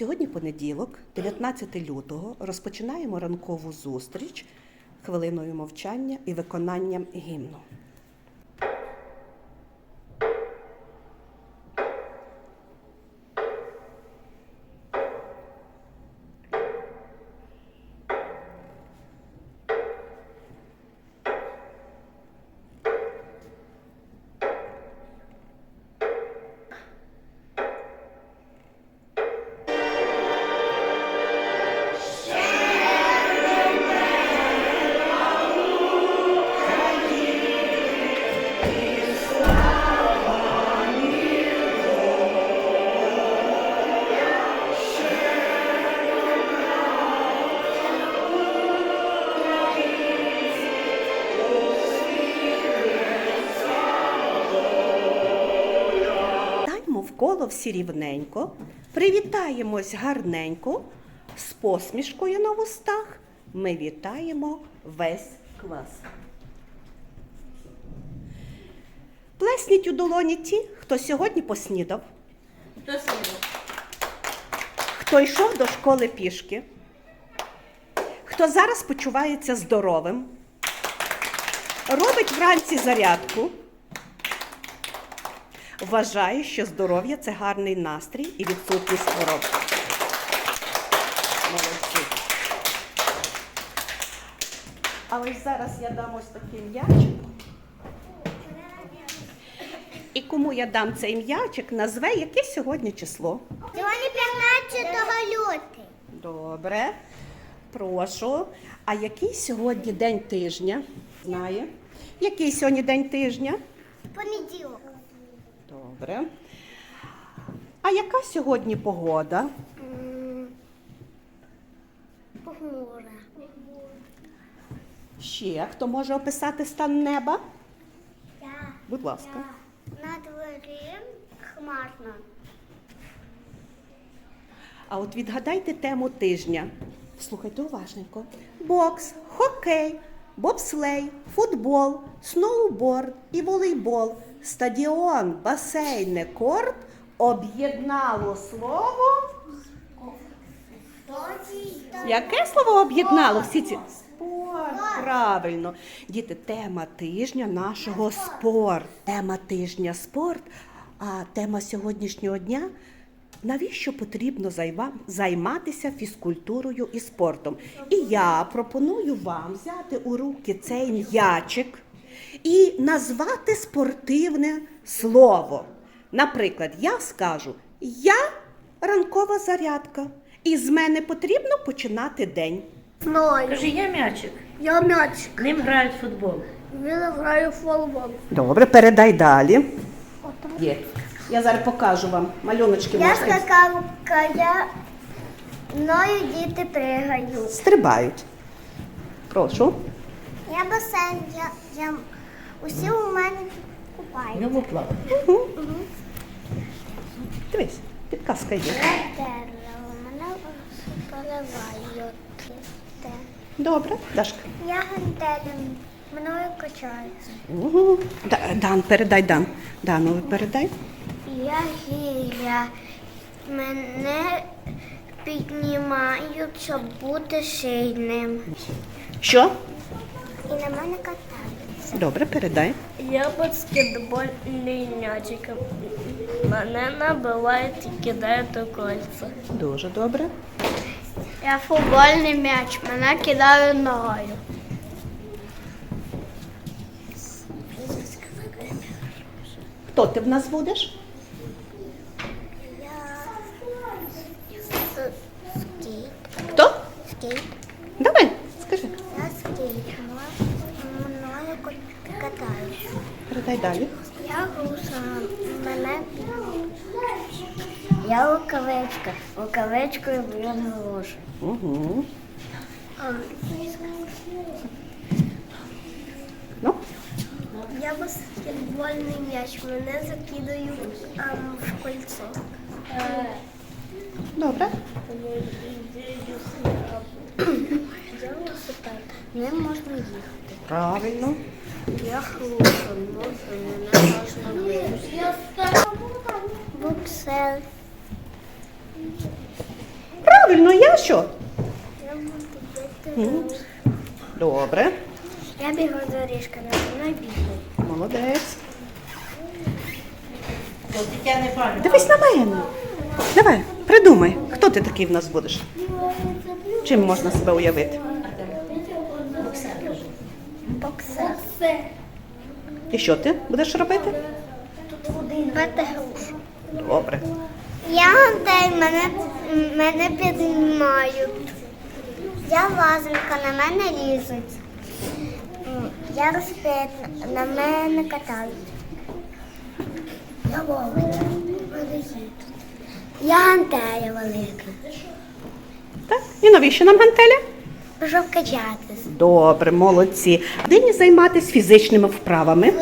Сьогодні понеділок, 19 лютого, розпочинаємо ранкову зустріч хвилиною мовчання і виконанням гімну. Даймо вколо всі рівненько, привітаємось гарненько, з посмішкою на вустах. Ми вітаємо весь клас. Плесніть у долоні ті, хто сьогодні поснідав, Хто слідом? хто йшов до школи пішки, хто зараз почувається здоровим, робить вранці зарядку. Вважаю, що здоров'я це гарний настрій і відсутність хвороб. Молодці. А ось зараз я дам ось такий м'ячик. І кому я дам цей м'ячик, назве яке сьогодні число. Сьогодні 15 лютого. Добре. Прошу. А який сьогодні день тижня? Знає? Який сьогодні день тижня? Понеділок. Добре. А яка сьогодні погода? Похмура. Ще хто може описати стан неба? Я. Будь ласка. На дворі хмарно. А от відгадайте тему тижня. Слухайте уважненько. Бокс, хокей, бобслей, футбол, сноуборд і волейбол, стадіон, басейни, корт об'єднало слово. Яке слово об'єднало всі ці? Спорт. Правильно. Діти, тема тижня нашого спорт. Тема тижня спорт. А тема сьогоднішнього дня навіщо потрібно займатися фізкультурою і спортом? І я пропоную вам взяти у руки цей м'ячик і назвати спортивне слово. Наприклад, я скажу: я ранкова зарядка, і з мене потрібно починати день. Знаю. Кажи, я м'ячик. Я м'ячик. Ним грають в футбол. Він грає в футбол. Добре, передай далі. Є. Я зараз покажу вам. Малюночки Я можете. скакалка, я мною діти пригають. Стрибають. Прошу. Я басейн, я, я усі у мене купають. Ньому плавати. Дивись, підказка є. Терла, у мене поливають. Добре, Дашка. Я гантелем, мною качаються. Угу. Да- Дан, передай Дан. Дану передай. Я гіря. Мене піднімають, щоб бути сильним. Що? І на мене катаються. Добре, передай. Я баскетбольний м'ячик. Мене набивають і кидають у кольця. Дуже добре. Я футбольний м'яч, мене кидають ногою. Хто ти в нас будеш? Я скейт. Хто? Скейт. Давай, скажи. Я скейт. Мною катаюся. Передай далі. Я гуса. Мене Я лукавичка. Лукавичкою б'ю на грушу. Угу. Ну, Я баскетбольний м'яч. Мене закидають ем, в кольцо. добре. Ним можна їхати. Правильно. Я хлопцем, мене можна бити. Буксер. Правильно, я що? Я буду бити. Добре, Я бігу з орішками, вона бігає. молодець. Не. Дивись на мене. Давай, придумай, хто ти такий в нас будеш? Чим можна себе уявити? Боксер. І що ти будеш робити? Бити грушу. Добре. Я гантель, мене, мене піднімають. Я лазенка, на мене лізуть. Я розпит, на мене катають. Я вовк, мене їдуть. Я гантеля велика. Так? І навіщо нам гантеля? Пішов качатись. Добре, молодці. День займатися фізичними вправами.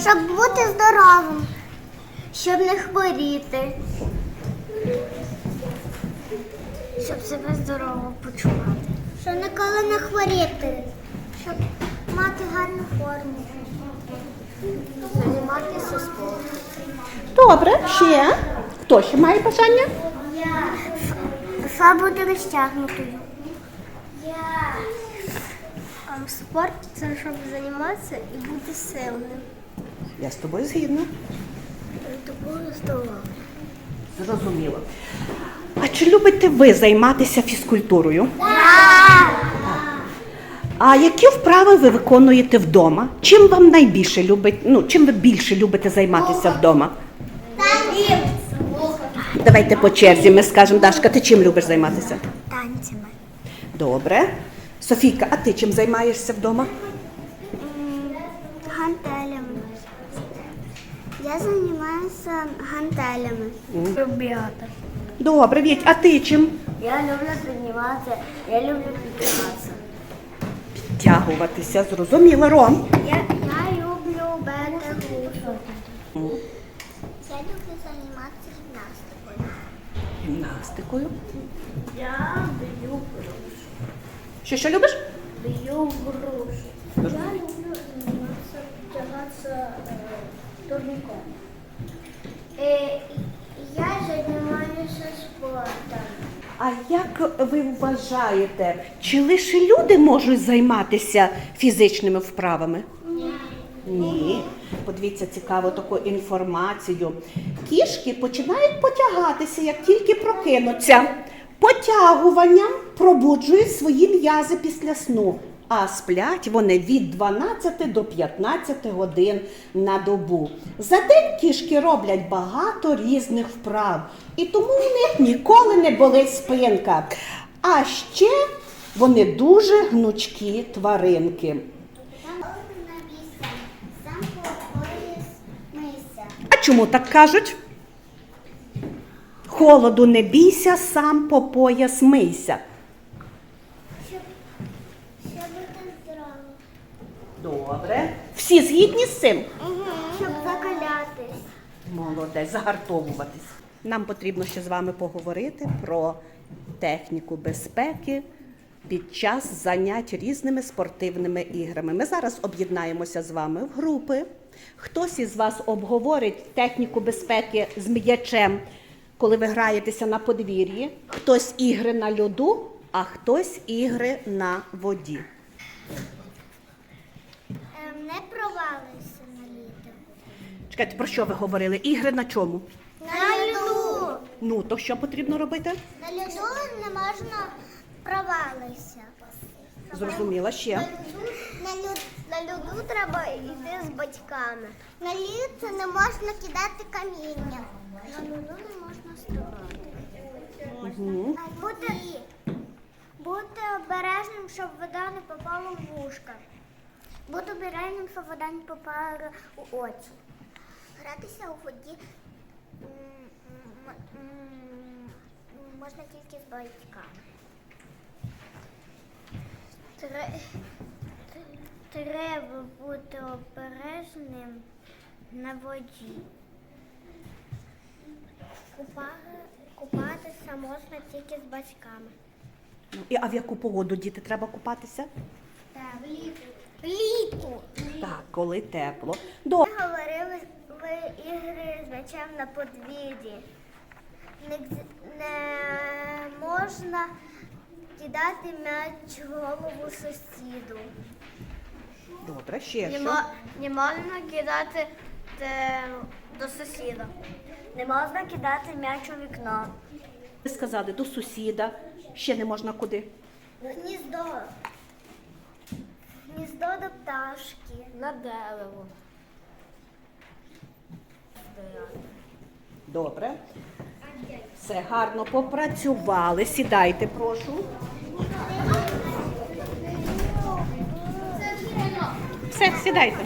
Щоб бути здоровим, щоб не хворіти. Щоб себе здорово почувати. Щоб ніколи не хворіти. Щоб мати гарну форму. Займатися спортом. Добре, ще. Хто ще має бажання? Щоб бути розтягнутою. А спорт це щоб займатися і бути сильним. Я з тобою згідна. Тобою здоровим. Зрозуміло. А чи любите ви займатися фізкультурою? А які вправи ви виконуєте вдома? Чим вам найбільше любить, ну, чим ви більше любите займатися вдома? Давайте по черзі ми скажемо, Дашка, ти чим любиш займатися? Добре. Софійка, а ти чим займаєшся вдома? Гантелями. Я займаюся гантелями. Ребята. Добре, Віть, а ти чим? Я люблю підніматися, я люблю підніматися. Тягуватися, зрозуміло, Ром. Я, я люблю бити грушу. Я люблю займатися гімнастикою. Гімнастикою. Я грушу. Що, що любиш? Б'ю грушу. Я люблю займатися тягатися турніком. Е, я займаюся спортом. А як ви вважаєте, чи лише люди можуть займатися фізичними вправами? Ні. Ні. Подивіться цікаву таку інформацію. Кішки починають потягатися, як тільки прокинуться. Потягуванням пробуджують свої м'язи після сну. А сплять вони від 12 до 15 годин на добу. За день кішки роблять багато різних вправ, і тому у них ніколи не болить спинка. А ще вони дуже гнучкі тваринки. А чому так кажуть? Холоду не бійся, сам по пояс мийся. Щоб, щоб бути здоровим. Добре. Всі згідні з цим? Щоб закалятись. Молодець, загартовуватись. Нам потрібно ще з вами поговорити про техніку безпеки під час занять різними спортивними іграми. Ми зараз об'єднаємося з вами в групи. Хтось із вас обговорить техніку безпеки з м'ячем, коли ви граєтеся на подвір'ї, хтось ігри на льоду, а хтось ігри на воді. Ем, не провалився на літо. Чекайте, про що ви говорили? Ігри на чому? На льоду. Ну, то що потрібно робити? На льоду не можна провалитися. Зрозуміла ще. На, льод, на льоду треба йти з батьками. На лід не можна кидати каміння. На льоду не можна. Угу. Бути, бути обережним, щоб вода не попала в вушка. Бути обережним, щоб вода не попала у очі. Гратися у воді можна тільки з батьками. Треба бути обережним на воді. Купа- Купатися можна тільки з батьками. Ну, І а в яку погоду діти треба купатися? Так, влітку. Влітку. Так, коли тепло. Добре. Ми говорили ви ігри з м'ячем на подвір'ї. Не, не можна кидати м'яч в голову сусіду. Добре, ще Не, що? мо- не можна кидати те, до сусіда. Не можна кидати м'яч у вікно. Ви сказали до сусіда, ще не можна куди. В гніздо. В Гніздо до пташки. На дерево. Добре. Все гарно попрацювали. Сідайте, прошу. Все, сідайте.